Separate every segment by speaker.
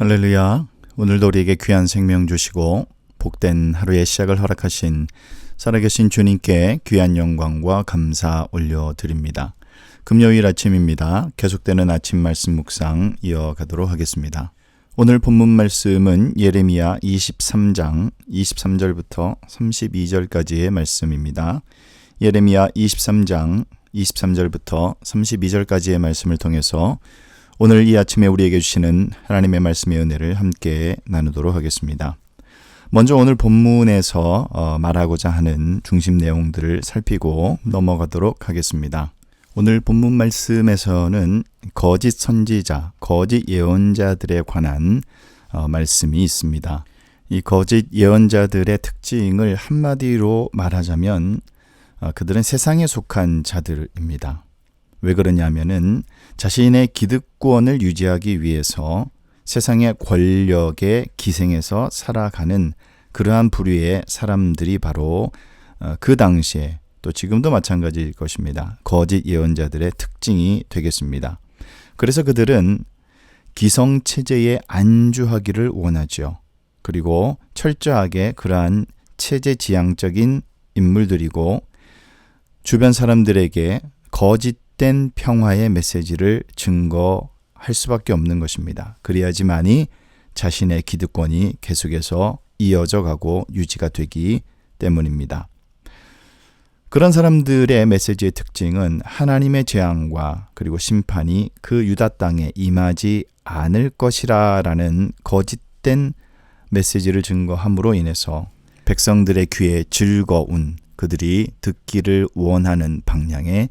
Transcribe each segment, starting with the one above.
Speaker 1: 할렐루야. 오늘도 우리에게 귀한 생명 주시고 복된 하루의 시작을 허락하신 살아계신 주님께 귀한 영광과 감사 올려드립니다. 금요일 아침입니다. 계속되는 아침 말씀 묵상 이어가도록 하겠습니다. 오늘 본문 말씀은 예레미야 23장 23절부터 32절까지의 말씀입니다. 예레미야 23장 23절부터 32절까지의 말씀을 통해서 오늘 이 아침에 우리에게 주시는 하나님의 말씀의 은혜를 함께 나누도록 하겠습니다. 먼저 오늘 본문에서 어, 말하고자 하는 중심 내용들을 살피고 넘어가도록 하겠습니다. 오늘 본문 말씀에서는 거짓 선지자, 거짓 예언자들에 관한 어, 말씀이 있습니다. 이 거짓 예언자들의 특징을 한마디로 말하자면 어, 그들은 세상에 속한 자들입니다. 왜 그러냐면은 자신의 기득권을 유지하기 위해서 세상의 권력에 기생해서 살아가는 그러한 부류의 사람들이 바로 어, 그 당시에 또 지금도 마찬가지일 것입니다. 거짓 예언자들의 특징이 되겠습니다. 그래서 그들은 기성 체제에 안주하기를 원하죠. 그리고 철저하게 그러한 체제 지향적인 인물들이고 주변 사람들에게 거짓 된 평화의 메시지를 증거할 수밖에 없는 것입니다. 그래야지만이 자신의 기득권이 계속해서 이어져 가고 유지가 되기 때문입니다. 그런 사람들의 메시지의 특징은 하나님의 재앙과 그리고 심판이 그 유다 땅에 임하지 않을 것이라라는 거짓된 메시지를 증거함으로 인해서 백성들의 귀에 즐거운 그들이 듣기를 원하는 방향의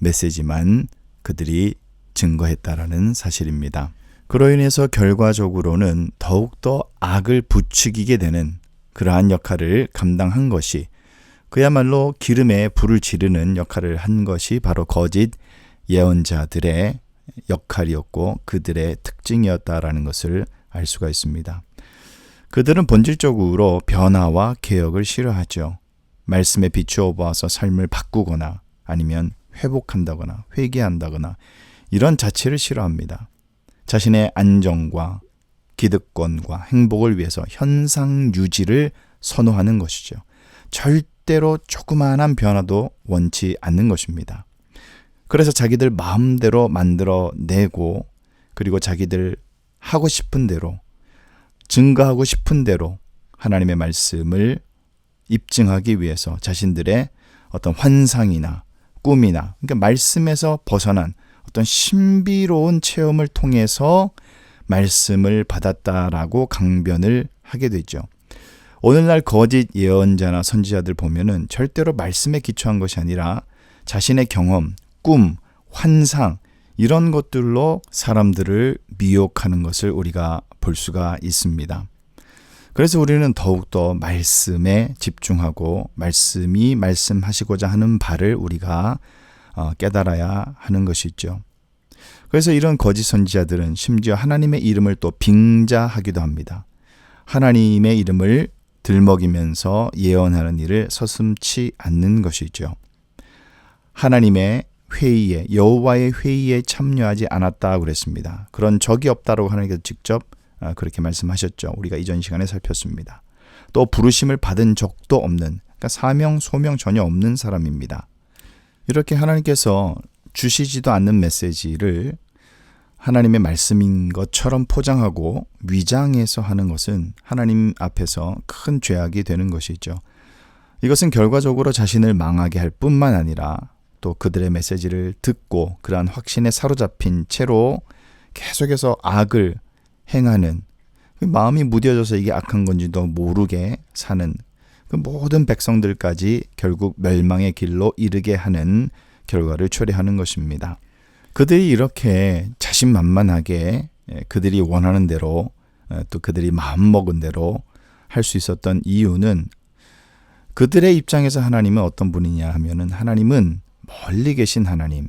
Speaker 1: 메시지만 그들이 증거했다라는 사실입니다. 그로 인해서 결과적으로는 더욱더 악을 부추기게 되는 그러한 역할을 감당한 것이 그야말로 기름에 불을 지르는 역할을 한 것이 바로 거짓 예언자들의 역할이었고 그들의 특징이었다라는 것을 알 수가 있습니다. 그들은 본질적으로 변화와 개혁을 싫어하죠. 말씀에 비추어 보아서 삶을 바꾸거나 아니면 회복한다거나 회개한다거나 이런 자체를 싫어합니다. 자신의 안정과 기득권과 행복을 위해서 현상 유지를 선호하는 것이죠. 절대로 조그마한 변화도 원치 않는 것입니다. 그래서 자기들 마음대로 만들어 내고 그리고 자기들 하고 싶은 대로 증거하고 싶은 대로 하나님의 말씀을 입증하기 위해서 자신들의 어떤 환상이나 꿈이나 그러니까 말씀에서 벗어난 어떤 신비로운 체험을 통해서 말씀을 받았다라고 강변을 하게 되죠. 오늘날 거짓 예언자나 선지자들 보면은 절대로 말씀에 기초한 것이 아니라 자신의 경험, 꿈, 환상 이런 것들로 사람들을 미혹하는 것을 우리가 볼 수가 있습니다. 그래서 우리는 더욱더 말씀에 집중하고 말씀이 말씀하시고자 하는 바를 우리가 어, 깨달아야 하는 것이죠. 그래서 이런 거짓 선지자들은 심지어 하나님의 이름을 또 빙자하기도 합니다. 하나님의 이름을 들먹이면서 예언하는 일을 서슴치 않는 것이죠. 하나님의 회의에 여호와의 회의에 참여하지 않았다 그랬습니다. 그런 적이 없다고 하나님께서 직접 아, 그렇게 말씀하셨죠. 우리가 이전 시간에 살폈습니다. 또 부르심을 받은 적도 없는 그러니까 사명 소명 전혀 없는 사람입니다. 이렇게 하나님께서 주시지도 않는 메시지를 하나님의 말씀인 것처럼 포장하고 위장해서 하는 것은 하나님 앞에서 큰 죄악이 되는 것이죠. 이것은 결과적으로 자신을 망하게 할 뿐만 아니라 또 그들의 메시지를 듣고 그러한 확신에 사로잡힌 채로 계속해서 악을 행하는 그 마음이 무뎌져서 이게 악한 건지 도 모르게 사는 그 모든 백성들까지 결국 멸망의 길로 이르게 하는 결과를 초래하는 것입니다. 그들이 이렇게 자신만만하게 예, 그들이 원하는 대로 예, 또 그들이 마음먹은 대로 할 수 있었던 이유는 그들의 입장에서 하나님은 어떤 분이냐 하면은 하나님은 멀리 계신 하나님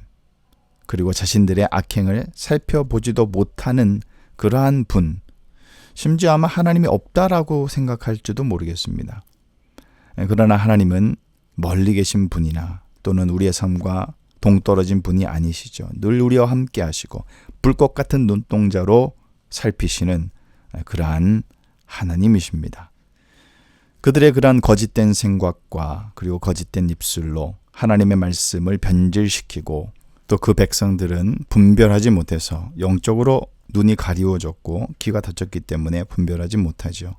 Speaker 1: 그리고 자신들의 악행을 살펴보지도 못하는 그러한 분, 심지어 아마 하나님이 없다라고 생각할지도 모르겠습니다. 예, 그러나 하나님은 멀리 계신 분이나 또는 우리의 삶과 동떨어진 분이 아니시죠. 늘 우리와 함께 하시고 불꽃 같은 눈동자로 살피시는 그러한 하나님이십니다. 그들의 그러한 거짓된 생각과 그리고 거짓된 입술로 하나님의 말씀을 변질시키고 또 그 백성들은 분별하지 못해서 영적으로 눈이 가리워졌고 귀가 닫혔기 때문에 분별하지 못하죠.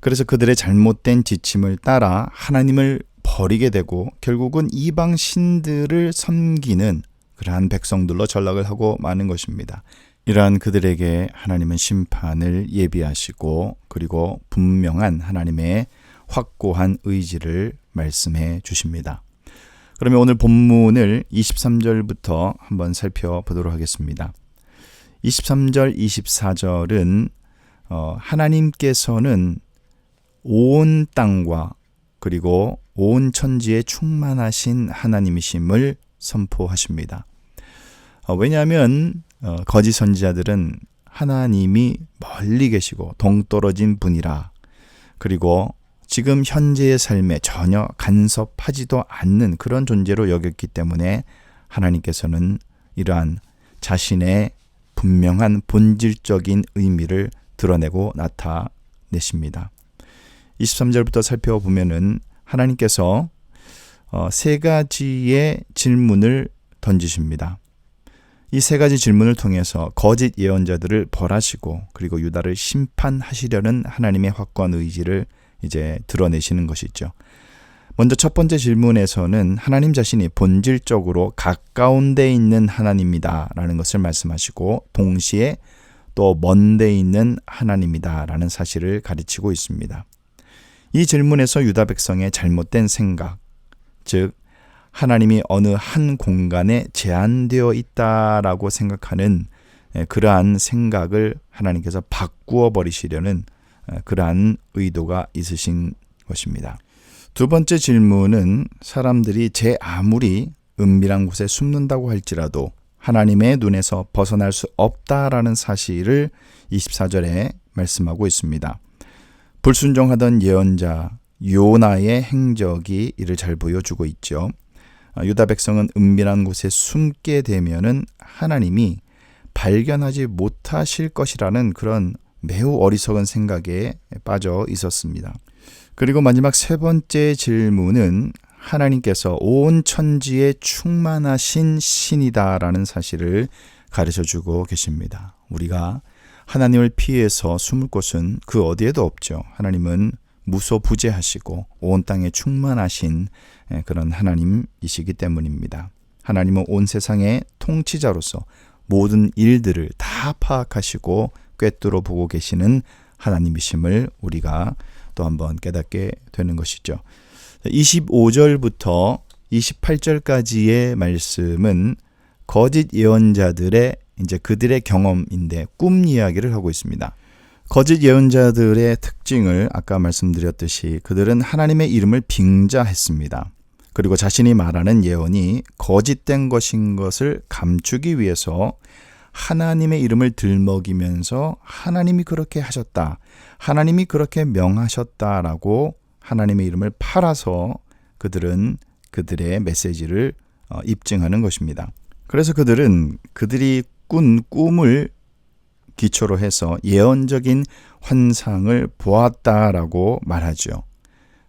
Speaker 1: 그래서 그들의 잘못된 지침을 따라 하나님을 버리게 되고 결국은 이방 신들을 섬기는 그러한 백성들로 전락을 하고 마는 것입니다. 이러한 그들에게 하나님은 심판을 예비하시고 그리고 분명한 하나님의 확고한 의지를 말씀해 주십니다. 그러면 오늘 본문을 23절부터 한번 살펴보도록 하겠습니다. 23절, 24절은 어, 하나님께서는 온 땅과 그리고 온 천지에 충만하신 하나님이심을 선포하십니다. 어, 왜냐하면 어, 거짓 선지자들은 하나님이 멀리 계시고 동떨어진 분이라 그리고 지금 현재의 삶에 전혀 간섭하지도 않는 그런 존재로 여겼기 때문에 하나님께서는 이러한 자신의 분명한 본질적인 의미를 드러내고 나타내십니다. 23절부터 살펴보면은 하나님께서 어, 세 가지의 질문을 던지십니다. 이 세 가지 질문을 통해서 거짓 예언자들을 벌하시고 그리고 유다를 심판하시려는 하나님의 확고한 의지를 이제 드러내시는 것이죠. 먼저 첫 번째 질문에서는 하나님 자신이 본질적으로 가까운 데 있는 하나님이다 라는 것을 말씀하시고 동시에 또 먼 데 있는 하나님이다 라는 사실을 가르치고 있습니다. 이 질문에서 유다 백성의 잘못된 생각, 즉 하나님이 어느 한 공간에 제한되어 있다라고 생각하는 그러한 생각을 하나님께서 바꾸어 버리시려는 그러한 의도가 있으신 것입니다. 두 번째 질문은 사람들이 제 아무리 은밀한 곳에 숨는다고 할지라도 하나님의 눈에서 벗어날 수 없다라는 사실을 24절에 말씀하고 있습니다. 불순종하던 예언자 요나의 행적이 이를 잘 보여주고 있죠. 아, 유다 백성은 은밀한 곳에 숨게 되면은 하나님이 발견하지 못하실 것이라는 그런 매우 어리석은 생각에 빠져 있었습니다. 그리고 마지막 세 번째 질문은 하나님께서 온 천지에 충만하신 신이다라는 사실을 가르쳐 주고 계십니다. 우리가 하나님을 피해서 숨을 곳은 그 어디에도 없죠. 하나님은 무소부재하시고 온 땅에 충만하신 그런 하나님이시기 때문입니다. 하나님은 온 세상의 통치자로서 모든 일들을 다 파악하시고 꿰뚫어 보고 계시는 하나님이심을 우리가 또 한번 깨닫게 되는 것이죠. 25절부터 28절까지의 말씀은 거짓 예언자들의 이제 그들의 경험인데 꿈 이야기를 하고 있습니다. 거짓 예언자들의 특징을 아까 말씀드렸듯이 그들은 하나님의 이름을 빙자했습니다. 그리고 자신이 말하는 예언이 거짓된 것인 것을 감추기 위해서 하나님의 이름을 들먹이면서 하나님이 그렇게 하셨다. 하나님이 그렇게 명하셨다라고 하나님의 이름을 팔아서 그들은 그들의 메시지를 어, 입증하는 것입니다. 그래서 그들은 그들이 꾼 꿈을 기초로 해서 예언적인 환상을 보았다라고 말하죠.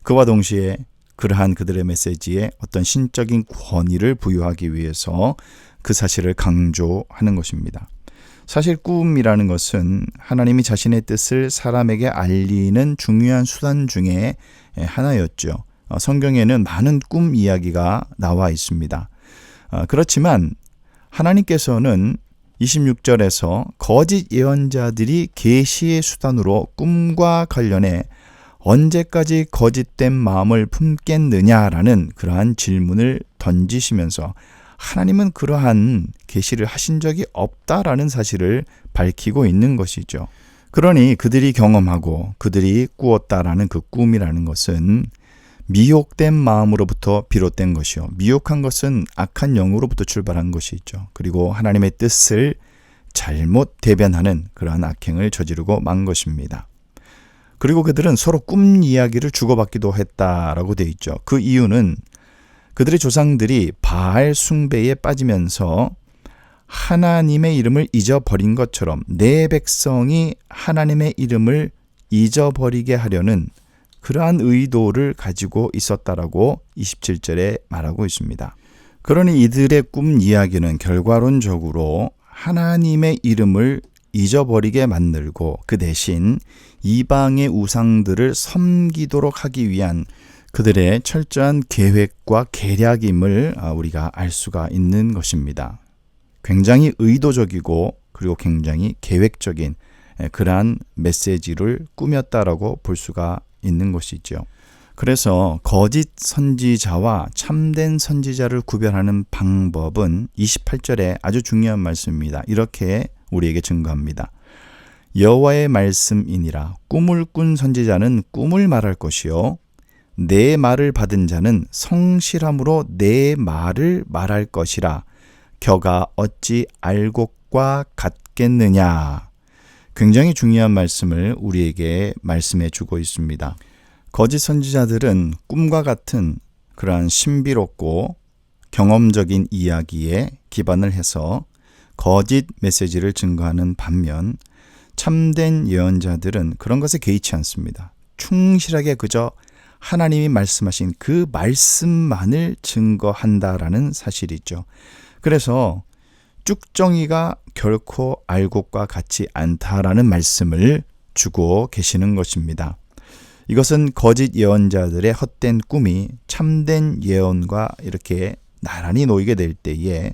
Speaker 1: 그와 동시에 그러한 그들의 메시지에 어떤 신적인 권위를 부여하기 위해서 그 사실을 강조하는 것입니다. 사실 꿈이라는 것은 하나님이 자신의 뜻을 사람에게 알리는 중요한 수단 중에 하나였죠. 어, 성경에는 많은 꿈 이야기가 나와 있습니다. 어, 그렇지만 하나님께서는 26절에서 거짓 예언자들이 계시의 수단으로 꿈과 관련해 언제까지 거짓된 마음을 품겠느냐라는 그러한 질문을 던지시면서 하나님은 그러한 계시를 하신 적이 없다라는 사실을 밝히고 있는 것이죠. 그러니 그들이 경험하고 그들이 꾸었다라는 그 꿈이라는 것은 미혹된 마음으로부터 비롯된 것이요. 미혹한 것은 악한 영으로부터 출발한 것이죠. 그리고 하나님의 뜻을 잘못 대변하는 그러한 악행을 저지르고 만 것입니다. 그리고 그들은 서로 꿈 이야기를 주고받기도 했다라고 되어 있죠. 그 이유는 그들의 조상들이 바알 숭배에 빠지면서 하나님의 이름을 잊어버린 것처럼 내 백성이 하나님의 이름을 잊어버리게 하려는 그러한 의도를 가지고 있었다라고 27절에 말하고 있습니다. 그러니 이들의 꿈 이야기는 결과론적으로 하나님의 이름을 잊어버리게 만들고 그 대신 이방의 우상들을 섬기도록 하기 위한 그들의 철저한 계획과 계략임을 아, 우리가 알 수가 있는 것입니다. 굉장히 의도적이고 그리고 굉장히 계획적인 그러한 메시지를 꾸몄다라고 볼 수가 있는 것이죠. 그래서 거짓 선지자와 참된 선지자를 구별하는 방법은 28절에 아주 중요한 말씀입니다. 이렇게 우리에게 증거합니다. 여호와의 말씀이니라 꿈을 꾼 선지자는 꿈을 말할 것이요 내 말을 받은 자는 성실함으로 내 말을 말할 것이라 겨가 어찌 알곡과 같겠느냐 굉장히 중요한 말씀을 우리에게 말씀해 주고 있습니다. 거짓 선지자들은 꿈과 같은 그러한 신비롭고 경험적인 이야기에 기반을 해서 거짓 메시지를 증거하는 반면 참된 예언자들은 그런 것에 개의치 않습니다. 충실하게 그저 하나님이 말씀하신 그 말씀만을 증거한다라는 사실이죠. 그래서 쭉정이가 결코 알곡과 같지 않다라는 말씀을 주고 계시는 것입니다. 이것은 거짓 예언자들의 헛된 꿈이 참된 예언과 이렇게 나란히 놓이게 될 때에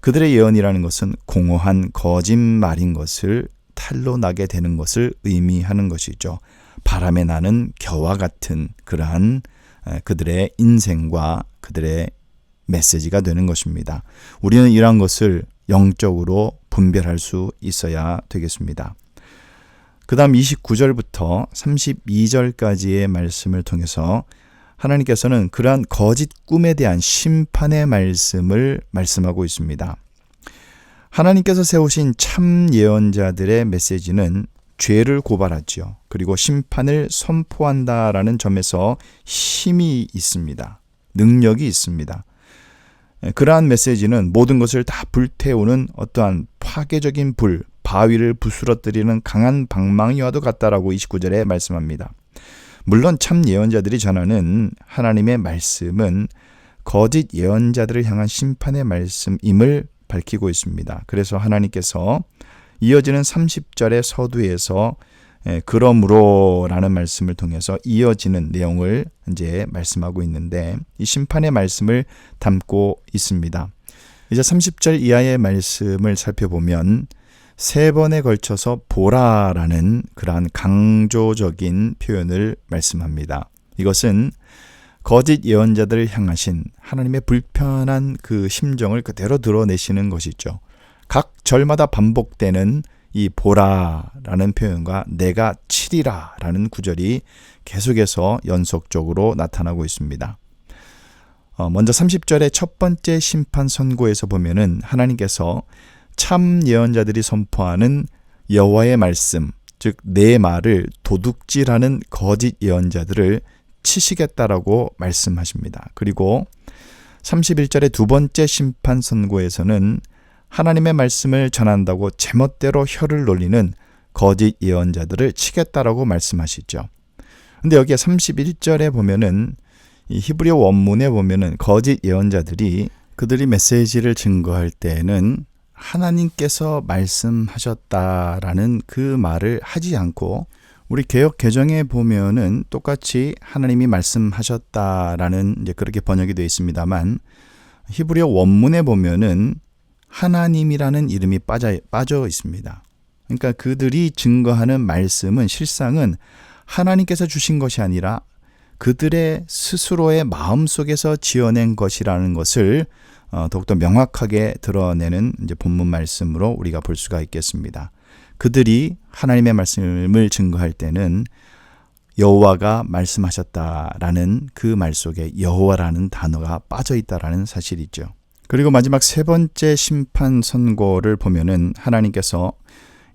Speaker 1: 그들의 예언이라는 것은 공허한 거짓말인 것을 탈로 나게 되는 것을 의미하는 것이죠. 바람에 나는 겨와 같은 그러한 그들의 인생과 그들의 메시지가 되는 것입니다. 우리는 이러한 것을 영적으로 분별할 수 있어야 되겠습니다. 그 다음 29절부터 32절까지의 말씀을 통해서 하나님께서는 그러한 거짓 꿈에 대한 심판의 말씀을 말씀하고 있습니다. 하나님께서 세우신 참 예언자들의 메시지는 죄를 고발하지요. 그리고 심판을 선포한다라는 점에서 힘이 있습니다. 능력이 있습니다. 그러한 메시지는 모든 것을 다 불태우는 어떠한 파괴적인 불, 바위를 부스러뜨리는 강한 방망이와도 같다라고 29절에 말씀합니다. 물론 참 예언자들이 전하는 하나님의 말씀은 거짓 예언자들을 향한 심판의 말씀임을 밝히고 있습니다. 그래서 하나님께서 이어지는 30절의 서두에서 예, 그러므로라는 말씀을 통해서 이어지는 내용을 이제 말씀하고 있는데 이 심판의 말씀을 담고 있습니다. 이제 30절 이하의 말씀을 살펴보면 세 번에 걸쳐서 보라라는 그러한 강조적인 표현을 말씀합니다. 이것은 거짓 예언자들을 향하신 하나님의 불편한 그 심정을 그대로 드러내시는 것이죠. 각 절마다 반복되는 이 보라라는 표현과 내가 치리라라는 구절이 계속해서 연속적으로 나타나고 있습니다. 어, 먼저 30절의 첫 번째 심판 선고에서 보면은 하나님께서 참 예언자들이 선포하는 여호와의 말씀, 즉 내 말을 도둑질하는 거짓 예언자들을 치시겠다라고 말씀하십니다. 그리고 31절의 두 번째 심판 선고에서는 하나님의 말씀을 전한다고 제멋대로 혀를 놀리는 거짓 예언자들을 치겠다라고 말씀하시죠. 근데 여기에 31절에 보면은 이 히브리어 원문에 보면은 거짓 예언자들이 그들이 메시지를 증거할 때에는 하나님께서 말씀하셨다라는 그 말을 하지 않고 우리 개혁 개정에 보면은 똑같이 하나님이 말씀하셨다라는 이제 그렇게 번역이 되어 있습니다만 히브리어 원문에 보면은 하나님이라는 이름이 빠져, 빠져 있습니다. 그러니까 그들이 증거하는 말씀은 실상은 하나님께서 주신 것이 아니라 그들의 스스로의 마음 속에서 지어낸 것이라는 것을 어, 더욱더 명확하게 드러내는 이제 본문 말씀으로 우리가 볼 수가 있겠습니다. 그들이 하나님의 말씀을 증거할 때는 여호와가 말씀하셨다라는 그 말 속에 여호와라는 단어가 빠져 있다라는 사실이죠. 그리고 마지막 세 번째 심판 선고를 보면은 하나님께서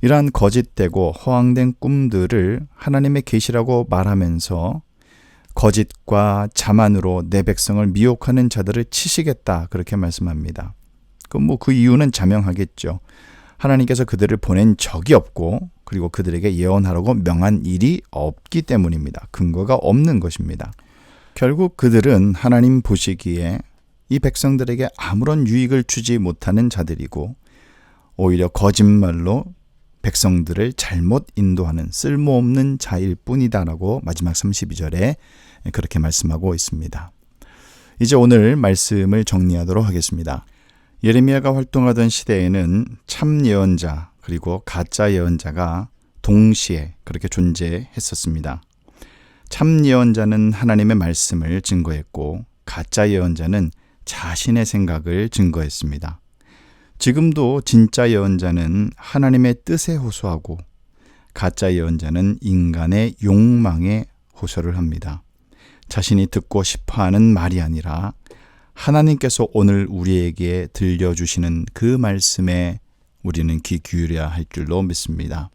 Speaker 1: 이러한 거짓되고 허황된 꿈들을 하나님의 계시라고 말하면서 거짓과 자만으로 내 백성을 미혹하는 자들을 치시겠다 그렇게 말씀합니다. 그그뭐 그 이유는 자명하겠죠. 하나님께서 그들을 보낸 적이 없고 그리고 그들에게 예언하라고 명한 일이 없기 때문입니다. 근거가 없는 것입니다. 결국 그들은 하나님 보시기에 이 백성들에게 아무런 유익을 주지 못하는 자들이고 오히려 거짓말로 백성들을 잘못 인도하는 쓸모없는 자일 뿐이다라고 마지막 32절에 그렇게 말씀하고 있습니다. 이제 오늘 말씀을 정리하도록 하겠습니다. 예레미야가 활동하던 시대에는 참 예언자 그리고 가짜 예언자가 동시에 그렇게 존재했었습니다. 참 예언자는 하나님의 말씀을 증거했고 가짜 예언자는 자신의 생각을 증거했습니다. 지금도 진짜 예언자는 하나님의 뜻에 호소하고 가짜 예언자는 인간의 욕망에 호소를 합니다. 자신이 듣고 싶어 하는 말이 아니라 하나님께서 오늘 우리에게 들려주시는 그 말씀에 우리는 귀 기울여야 할 줄로 믿습니다.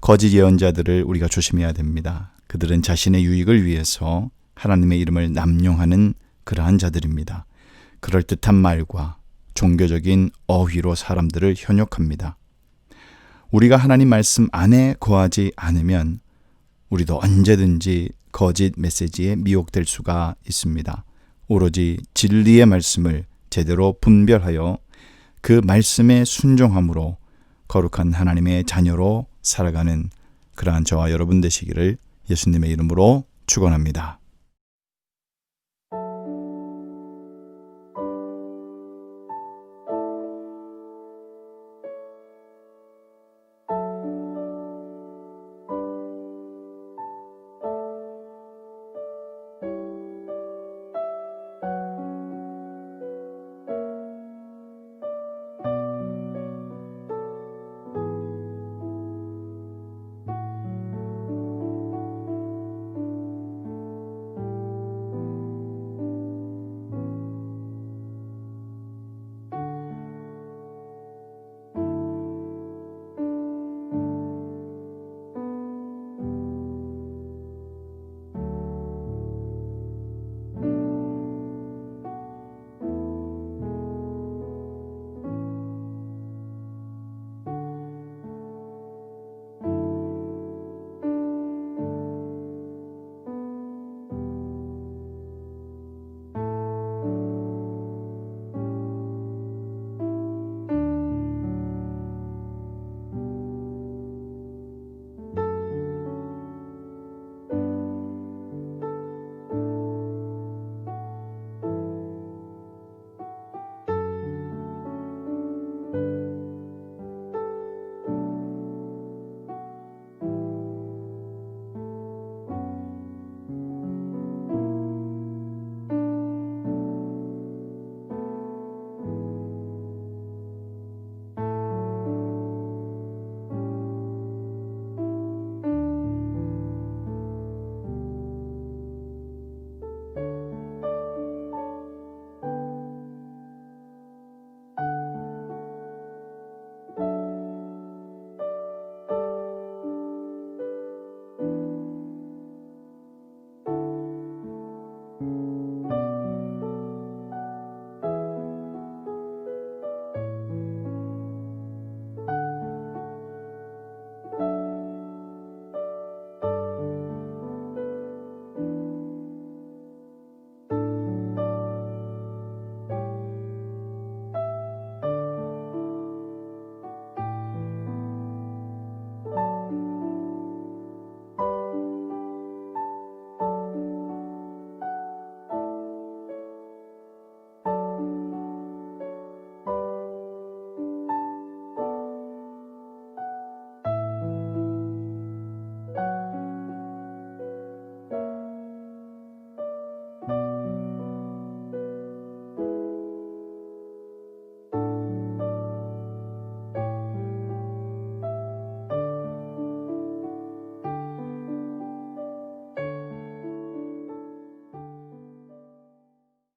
Speaker 1: 거짓 예언자들을 우리가 조심해야 됩니다. 그들은 자신의 유익을 위해서 하나님의 이름을 남용하는 그러한 자들입니다. 그럴듯한 말과 종교적인 어휘로 사람들을 현혹합니다. 우리가 하나님 말씀 안에 거하지 않으면 우리도 언제든지 거짓 메시지에 미혹될 수가 있습니다. 오로지 진리의 말씀을 제대로 분별하여 그 말씀에 순종함으로 거룩한 하나님의 자녀로 살아가는 그러한 저와 여러분 되시기를 예수님의 이름으로 축원합니다.